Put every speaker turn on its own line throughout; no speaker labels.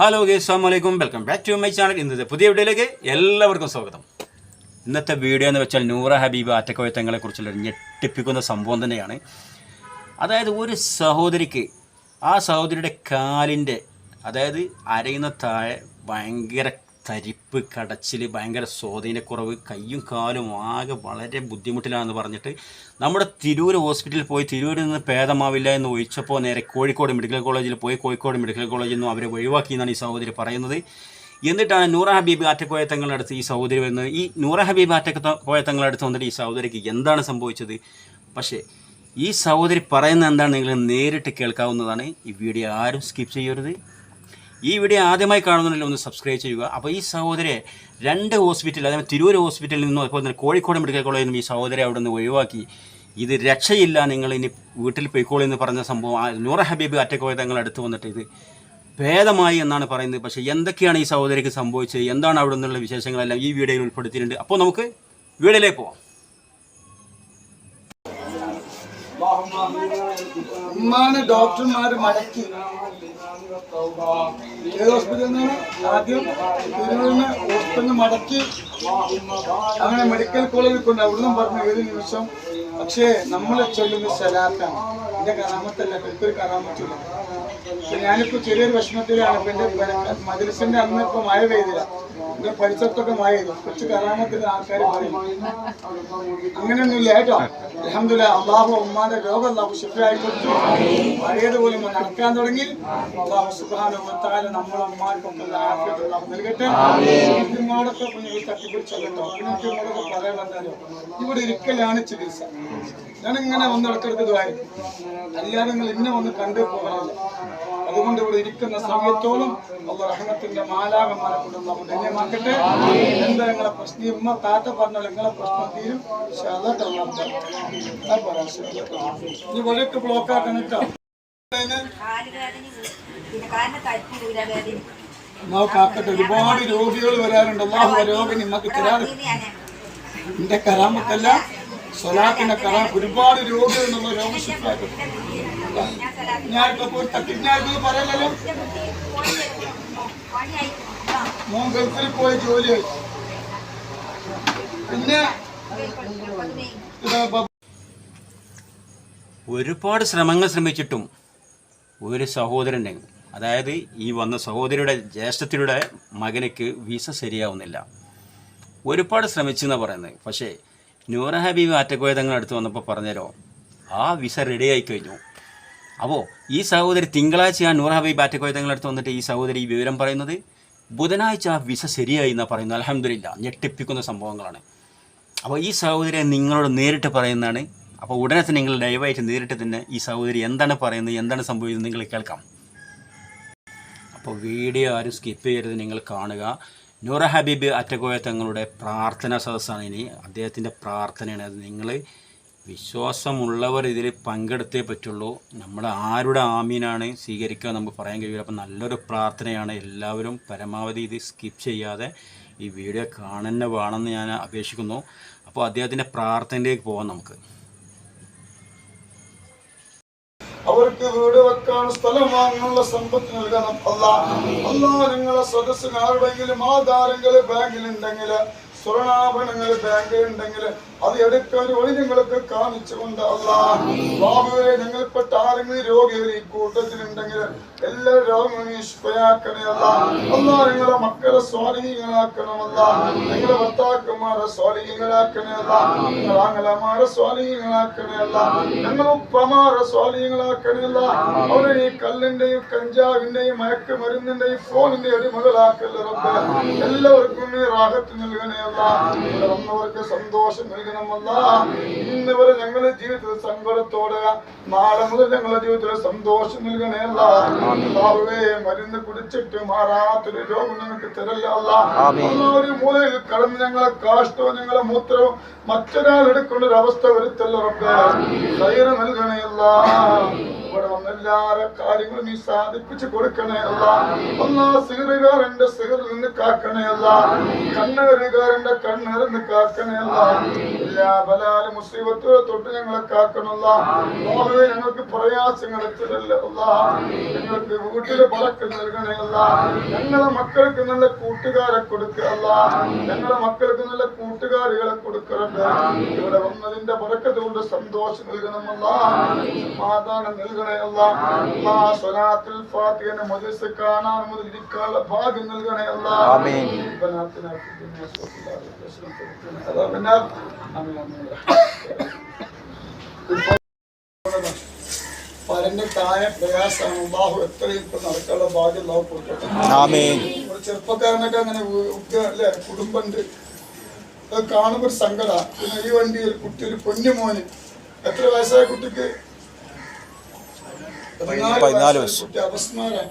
Hello ഗേ വലൈക്കും welcome back to my channel ഇന്നത്തെ പുതിയ വീഡിയോയിലേക്ക് എല്ലാവർക്കും സ്വാഗതം. ഇന്നത്തെ വീഡിയോ എന്ന് വെച്ചാൽ നൂറ ഹബീബ് അറ്റക്കോയത്തങ്ങളെ കുറിച്ചുള്ള ഞെട്ടിപ്പിക്കുന്ന സംഭവം തന്നെയാണ്. അതായത് ഒരു സഹോദരിക്ക് ആ സഹോദരിയുടെ കാലിന്റെ അതായത് അരയുന്ന താഴെ ഭയങ്കര തരിപ്പ് കടച്ചിൽ ഭയങ്കര സ്വാധീനക്കുറവ് കയ്യും കാലും ആകെ വളരെ ബുദ്ധിമുട്ടിലാണെന്ന് പറഞ്ഞിട്ട് നമ്മുടെ തിരൂർ ഹോസ്പിറ്റലിൽ പോയി തിരൂരിൽ നിന്ന് ഭേദമാവില്ല എന്ന് ഒഴിച്ചപ്പോൾ നേരെ കോഴിക്കോട് മെഡിക്കൽ കോളേജിൽ പോയി കോഴിക്കോട് മെഡിക്കൽ കോളേജിൽ നിന്നും അവരെ ഒഴിവാക്കി എന്നാണ് ഈ സഹോദരി പറയുന്നത്. എന്നിട്ടാണ് നൂറ ഹബീബ് ആറ്റക്കോയത്തങ്ങളടുത്ത് ഈ സഹോദരി വരുന്നത്. ഈ നൂറ ഹബീബ് ആറ്റക്കോയത്തങ്ങളടുത്ത് വന്നിട്ട് ഈ സഹോദരിക്ക് എന്താണ് സംഭവിച്ചത്? പക്ഷേ ഈ സഹോദരി പറയുന്നത് എന്താണ് നിങ്ങൾ നേരിട്ട് കേൾക്കാവുന്നതാണ്. ഈ വീഡിയോ ആരും സ്കിപ്പ് ചെയ്യരുത്. ഈ വീഡിയോ ആദ്യമായി കാണുന്നുണ്ടെങ്കിൽ ഒന്ന് സബ്സ്ക്രൈബ് ചെയ്യുക. അപ്പോൾ ഈ സഹോദരെ രണ്ട് ഹോസ്പിറ്റൽ അതായത് തിരൂർ ഹോസ്പിറ്റലിൽ നിന്നും അതുപോലെ തന്നെ കോഴിക്കോട് മെഡിക്കൽ കോളേജിൽ നിന്നും ഈ സഹോദരെ അവിടെ നിന്ന് ഒഴിവാക്കി. ഇത് രക്ഷയില്ല നിങ്ങൾ ഇനി വീട്ടിൽ പോയിക്കോളൂ എന്ന് പറഞ്ഞ സംഭവം. നൂറ ഹബീബ് അറ്റക്കോയ തങ്ങൾ അടുത്ത് വന്നിട്ട് ഇത് ഭേദമായി എന്നാണ് പറയുന്നത്. പക്ഷേ എന്തൊക്കെയാണ് ഈ സഹോദരിക്ക് സംഭവിച്ചത്? എന്താണ് അവിടെ നിന്നുള്ള വിശേഷങ്ങളെല്ലാം ഈ വീഡിയോയിൽ ഉൾപ്പെടുത്തിയിട്ടുണ്ട്. അപ്പോൾ നമുക്ക് വീഡിയോയിലേക്ക് പോവാം.
ഉമ്മാനെ ഡോക്ടർമാര് മടക്കി. ഏത് ഹോസ്പിറ്റലിൽ നിന്നാണ് ആദ്യം തിരുവനന്തപുരം ഹോസ്പിറ്റലിൽ മടക്കി അങ്ങനെ മെഡിക്കൽ കോളേജിൽ കൊണ്ട് അവിടുന്ന് പറഞ്ഞു ഏത് നിമിഷം? പക്ഷേ നമ്മളെ ചൊല്ലുന്ന ശരാത്താണ് എന്റെ കറാമത്തല്ല എനിക്കൊരു കറാമത്തില്ല ഞാനിപ്പോ ചെറിയൊരു വിഷമത്തിലാണ്. ഇപ്പൊ എന്റെ മദ്രസിന്റെ അന്ന് ഇപ്പൊ മഴ പെയ്തില്ല. എന്റെ പരിസരത്തൊക്കെ മഴ ചെയ്തു കുറച്ച് കലാമത്തിന് ആൾക്കാർ പറയും അങ്ങനെയൊന്നുമില്ല കേട്ടോ. അലഹമില്ല അള്ളാഹു ഉമ്മാന്റെ രോഗം അള്ളാഹു ശുഭ്രായി കൊടുത്തു. പഴയതുപോലെ നടക്കാൻ തുടങ്ങി. അള്ളാഹു സുഖാനുഭവത്താല നമ്മളെ ഉമ്മാർക്കൊക്കെ ആഫിയത്ത് അള്ളാഹു നൽകട്ടെ. ഈ കുഞ്ഞുങ്ങൾ തട്ടിപ്പിടിച്ചല്ലോ കുഞ്ഞുങ്ങളോടൊക്കെ പറയാൻ വന്നാലോ ഇവിടെ ഇരിക്കലാണ് ചികിത്സ. ഞാനിങ്ങനെ വന്ന് ഇടക്കിടക്ക് ഇതുമായിരുന്നു അല്ലാതെ നിങ്ങൾ ഇന്നെ വന്ന് കണ്ടു പോകാനില്ല അതുകൊണ്ട് ഇവിടെ ഇരിക്കുന്ന സമയത്തോളം അള്ള റഹ്മത്തിന്റെ മാലാകന്മാരെ കൊണ്ട് നമ്മൾ ധന്യമാക്കട്ടെ. എന്താ നിങ്ങളെ പ്രശ്നം? ഇമ്മ താത്ത പറഞ്ഞാൽ നിങ്ങളെ പ്രശ്നം തീരും. ഇനി വഴിയൊക്കെ ബ്ലോക്ക് ആക്കണം നിൽക്കാം. അള്ളാഹു കാക്കട്ടെ ഒരുപാട് രോഗികൾ വരാറുണ്ട്. അള്ളാഹു രോഗം നിങ്ങൾക്ക് തരാറ് എന്റെ കറാമത്തല്ല സ്വലാത്തിന്റെ കറാ ഒരുപാട് രോഗികൾ പറയലല്ലോ മോൻ ഗൾഫിൽ പോയി ജോലി. പിന്നെ
ഒരുപാട് ശ്രമങ്ങൾ ശ്രമിച്ചിട്ടും ഒരു സഹോദരന്റെ അതായത് ഈ വന്ന സഹോദരിയുടെ ജ്യേഷ്ഠത്തിയുടെ മകനക്ക് വിസ ശരിയാവുന്നില്ല. ഒരുപാട് ശ്രമിച്ചെന്നാണ് പറയുന്നത്. പക്ഷേ നൂറ ഹബീബ് ആറ്റക്കോയ തങ്ങൾ അടുത്ത് വന്നപ്പോൾ പറഞ്ഞല്ലോ ആ വിസ റെഡിയായി കഴിഞ്ഞു. അപ്പോൾ ഈ സഹോദരി തിങ്കളാഴ്ച ആ നൂറ ഹബീബ് ആറ്റക്കോയ തങ്ങൾ അടുത്ത് വന്നിട്ട് ഈ സഹോദരി ഈ വിവരം പറയുന്നത്? ബുധനാഴ്ച ആ വിസ ശരിയായി എന്നാണ് പറയുന്നത്. അലഹമില്ല ഞെട്ടിപ്പിക്കുന്ന സംഭവങ്ങളാണ്. അപ്പോൾ ഈ സഹോദരിയെ നിങ്ങളോട് നേരിട്ട് പറയുന്നതാണ്. അപ്പോൾ ഉടനെ തന്നെ നിങ്ങൾ ദയവായിട്ട് നേരിട്ട് തന്നെ ഈ സഹോദരി എന്താണ് പറയുന്നത് എന്താണ് സംഭവിക്കുന്നത് നിങ്ങൾ കേൾക്കാം. അപ്പോൾ വീഡിയോ ആരും സ്കിപ്പ് ചെയ്യരുത് നിങ്ങൾ കാണുക. നൂറ ഹബീബ് അറ്റകോയ തങ്ങളുടെ പ്രാർത്ഥന സദസ്സാണ് ഇനി. അദ്ദേഹത്തിന്റെ പ്രാർത്ഥനയാണ് അത്. നിങ്ങൾ വിശ്വാസമുള്ളവർ ഇതിൽ പങ്കെടുത്തേ പറ്റുള്ളൂ. നമ്മൾ ആരുടെ ആമീനാണ് സ്വീകരിക്കുക നമുക്ക് പറയാൻ കഴിയില്ല. അപ്പം നല്ലൊരു പ്രാർത്ഥനയാണ്. എല്ലാവരും പരമാവധി ഇത് സ്കിപ്പ് ചെയ്യാതെ ഈ വീഡിയോ കാണുന്ന വേണമെന്ന് ഞാൻ അപേക്ഷിക്കുന്നു. അപ്പോൾ അദ്ദേഹത്തിന്റെ പ്രാർത്ഥനയിലേക്ക് പോകാം നമുക്ക്.
അവർക്ക് വീട് വെക്കാൻ സ്ഥലം വാങ്ങാനുള്ള സമ്പത്ത് നൽകണം. അല്ല അല്ല നിങ്ങളെ സദസ്സിന് ആരുടെങ്കിലും ആധാരങ്ങൾ ബാങ്കിലുണ്ടെങ്കിൽ സ്വർണാഭരണങ്ങൾ ബാങ്കിൽ ഉണ്ടെങ്കിൽ അത് എടുക്കാൻ വഴി നിങ്ങൾക്ക് കാണിച്ചുകൊണ്ട് ബാബുവരെ ഞങ്ങൾപ്പെട്ട ആരെങ്കിലും രോഗികൾ ഈ കൂട്ടത്തിലുണ്ടെങ്കിൽ എല്ലാ രോഗങ്ങളും നിഷ്പയാക്കണയല്ല അല്ല നിങ്ങളെ മക്കളെ സ്വാധീനങ്ങളാക്കണമല്ല നിങ്ങളെ ഭർത്താക്കന്മാരെ സ്വാധീനങ്ങളാക്കണയല്ല നിങ്ങളെ ആംഗലമാരെ സ്വാധീനങ്ങളാക്കണയല്ല ഞങ്ങൾ ഉപ്പമാരെ സ്വാധീനങ്ങളാക്കണയല്ല അവരെ ഈ കല്ലിന്റെയും കഞ്ചാവിന്റെയും മയക്കുമരുന്നിന്റെയും ഫോണിന്റെ അടിമകളാക്കല്ല റബ്ബേ. എല്ലാവർക്കും നീ റാഹത്ത് നൽകണേ അല്ല ഇവിടെ വന്നവർക്ക് സന്തോഷം നൽകണമല്ല ഇന്ന് വരെ ഞങ്ങളുടെ ജീവിതത്തിൽ സങ്കടത്തോടെ നാളെ മുതൽ ഞങ്ങളുടെ ജീവിതത്തിൽ സന്തോഷം നൽകണേ അല്ല. അല്ലാഹുവേ മരുന്ന് കുടിച്ചിട്ട് മാറാത്തൊരു രോഗം ഞങ്ങൾക്ക് തരല്ല അല്ല. ഒരു മൂലയിൽ കടന്ന് ഞങ്ങളെ കാഷ്ടവും ഞങ്ങളെ മൂത്രവും മറ്റൊരാൾ എടുക്കേണ്ട ഒരു അവസ്ഥ വരുത്തല്ല റബ്ബേ. ധൈര്യം നൽകണേ അല്ല. ഇവിടെ വന്ന എല്ലാരെ കാര്യങ്ങളും നീ സാധിപ്പിച്ചു കൊടുക്കണേ അല്ല. കാക്കണേ അല്ല. കണ്ണേറുകാരന്റെ കണ്ണേറിൽ കാക്കണേ അല്ല. എല്ലാ ബലാല മുസീബത്തുകളെ തൊട്ട് ഞങ്ങളെ കാക്കണമല്ല മോഹവേ ഞങ്ങൾക്ക് പ്രയാസങ്ങൾ എത്തരല്ല ഞങ്ങൾക്ക് വീട്ടിൽ പറക്ക് നൽകണേ അല്ല. ഞങ്ങളെ മക്കൾക്ക് നല്ല കൂട്ടുകാരെ കൊടുക്കല്ല ഞങ്ങളെ മക്കൾക്ക് നല്ല കൂട്ടുകാരികളെ കൊടുക്കരുത് ഇവിടെ വന്നതിന്റെ പറക്കത്ത് കൊണ്ട് സന്തോഷം നൽകണമല്ല. സമാധാനം നൽകണയല്ല സ്വനാത്തിൽ സ്വലാത്തിൽ ഫാത്തിഹനെ മജലിസ് കാണാൻ മുതൽ ഇരിക്കാനുള്ള ഭാഗ്യം നൽകണയല്ല പരന്റെ താഴെ പ്രയാസമാണ്. ബാഹു എത്രയും ഇപ്പൊ നടക്കാനുള്ള ഭാഗ്യം ഒരു ചെറുപ്പക്കാരനൊക്കെ അങ്ങനെ അല്ലേ കുടുംബണ്ട് അത് കാണുമ്പോൾ ഒരു സങ്കട. പിന്നെ ഈ വണ്ടിയിൽ കുട്ടി ഒരു പൊന്നു മോന്. എത്ര വയസ്സായ കുട്ടിക്ക്. കുട്ടി അപസ്മാരാണ്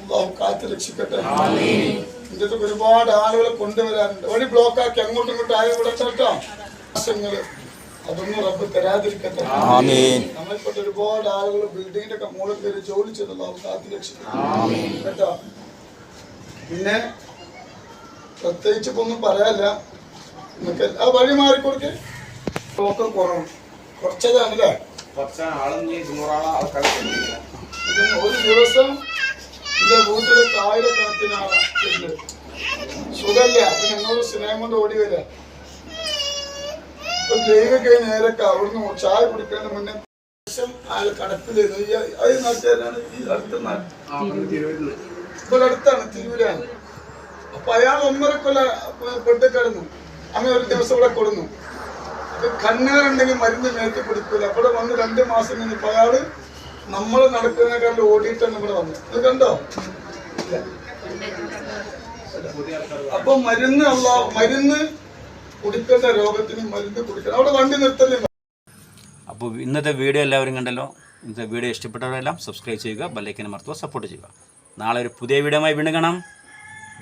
അള്ളാഹു കാത്ത് രക്ഷിക്കട്ടെ ഒരുപാട് ആളുകളെ കൊണ്ടുവരാറുണ്ട് വഴി ബ്ലോക്കാക്കി അങ്ങോട്ടും ഇങ്ങോട്ടും ആയ കൂടെ കേട്ടോ ആശങ്കകൾ. അതൊന്നും റബ്ബ് തരാതിരിക്കട്ടെ.
ആമീൻ.
നമ്മൾപ്പെട്ട ഒരുപാട് ആളുകൾ ബിൽഡിങ്ങിന്റെ ഒക്കെ മുകളിൽ കയറി ജോലി ചെയ്തല്ലോ അവർ കാത്തു രക്ഷിക്കട്ടെ കേട്ടോ? പിന്നെ പ്രത്യേകിച്ച് ഇപ്പൊ ഒന്നും പറയാല്ല നമുക്ക് ആ വഴി മാറിക്കൊടുക്കേ ടോക്കൺ കുറവും കുറച്ചതാണല്ലേ? ഒരു ദിവസം എന്റെ വീട്ടിലെ ആയിരക്കണക്കിന് ആളാണ് സുഖല്ല? അപ്പൊ ഞങ്ങളോട് സ്നേഹം കൊണ്ട് ഓടി വരാം ഇപ്പൊ ജയിലൊക്കെ നേരൊക്കെ അവിടുന്ന് ചായ കുടിക്കേണ്ട മുന്നേ ഈ അടുത്ത നാട്ട് ഇവിടെ അടുത്താണ് തിരൂരാണ്. അപ്പൊ അയാൾ ഒന്നര കൊല്ല പെട്ട് കിടന്നു അങ്ങനെ ഒരു ദിവസം ഇവിടെ കൊടുന്നു. അപ്പൊ കണ്ണുകളുണ്ടെങ്കിൽ മരുന്ന് മേത്തി പിടിക്കൂല അവിടെ വന്ന് രണ്ട് മാസം കഴിഞ്ഞപ്പോ അയാൾ നമ്മൾ നടക്കുന്നതിനെക്കാളും ഓടിയിട്ടാണ് ഇവിടെ വന്നത്. ഇത് കണ്ടോ. അപ്പൊ മരുന്ന് അല്ല മരുന്ന് കുടിക്കേണ്ട രോഗത്തിന് മരുന്ന് കുടിക്കണം. അവിടെ വണ്ടി നിർത്തലില്ല
അപ്പോൾ ഇന്നത്തെ വീഡിയോ എല്ലാവരും കണ്ടല്ലോ. ഇന്നത്തെ വീഡിയോ ഇഷ്ടപ്പെട്ടവരെല്ലാം സബ്സ്ക്രൈബ് ചെയ്യുക ബെല്ലൈക്കൻ മറത്തുക സപ്പോർട്ട് ചെയ്യുക. നാളെ ഒരു പുതിയ വീഡിയോ ആയി വീണ്ടും കാണാം.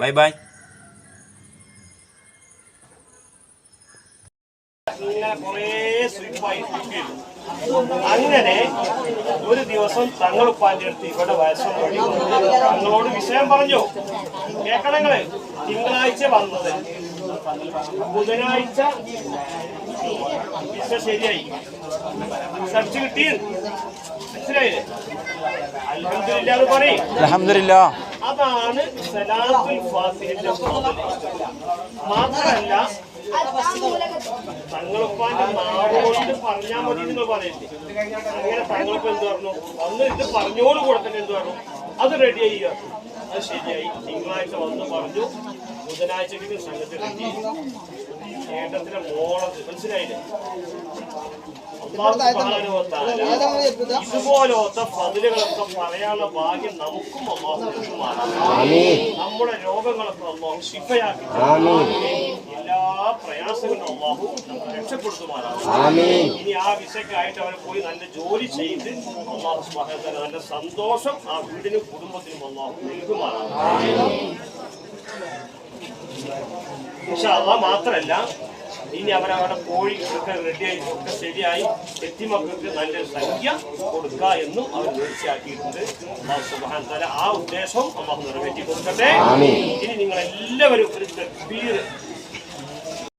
Bye bye.
അങ്ങനെ ഒരു ദിവസം തങ്ങൾ അടുത്ത് ഇവിടെ വയസ്സം വഴി. തങ്ങളോട് വിഷയം പറഞ്ഞു. കേക്കണങ്ങളെ തിങ്കളാഴ്ച വന്നത്. ബുധനാഴ്ച വിഷ ശരിയായി. സർച്ച് കിട്ടി മനസ്സിലായില്ലേ? അൽഹംദുലില്ലാ എന്ന് പറയും.
അലഹമില്ല
അതാണ് സലാത്തുൽ ഫാസിലിന്റെ. മാത്രമല്ല തങ്ങളുപ്പാന്റെ കൊണ്ട് പറഞ്ഞാൽ മതി നിങ്ങൾ പറയില്ലേ? അങ്ങനെ തങ്ങളൊപ്പം എന്ത് പറഞ്ഞു? അന്ന് ഇത് പറഞ്ഞോട് കൂടെ തന്നെ എന്ത് പറഞ്ഞു? അത് റെഡി ചെയ്യുക അത് ശരിയായി. തിങ്കളാഴ്ച വന്ന് പറഞ്ഞു. ബുധനാഴ്ചക്ക് റെഡി ഏട്ടത്തിന്റെ മോളത്. മനസ്സിലായില്ലേ? ഇതുപോലത്തെ പതിലുകളൊക്കെ പറയാനുള്ള ഭാഗ്യം നമുക്കും അമ്മാവും. നമ്മുടെ രോഗങ്ങളൊക്കെ അമ്മാവും ശിഫയാക്കി പ്രയാസങ്ങളും അള്ളാഹു ഇനി ആ വിസക്കായിട്ട് അവരെ പോയി നല്ല ജോലി ചെയ്ത് അള്ളാഹു വ നല്ല സന്തോഷം ആ വീടിനും കുടുംബത്തിനും അള്ളാഹു നൽകുമാറാണ്. മാത്രല്ല ഇനി അവരവിടെ കോഴി ഒക്കെ റെഡിയായി ഒക്കെ ശരിയായി എത്തിമക്കൾക്ക് നല്ല സംഖ്യ കൊടുക്കുക എന്നും അവർ തീർച്ചയാക്കിയിട്ടുണ്ട്. ആ ഉദ്ദേശം അള്ളാഹു നിറവേറ്റി കൊടുക്കട്ടെ ഇനി നിങ്ങൾ എല്ലാവരും ഒരു തക്ബീർ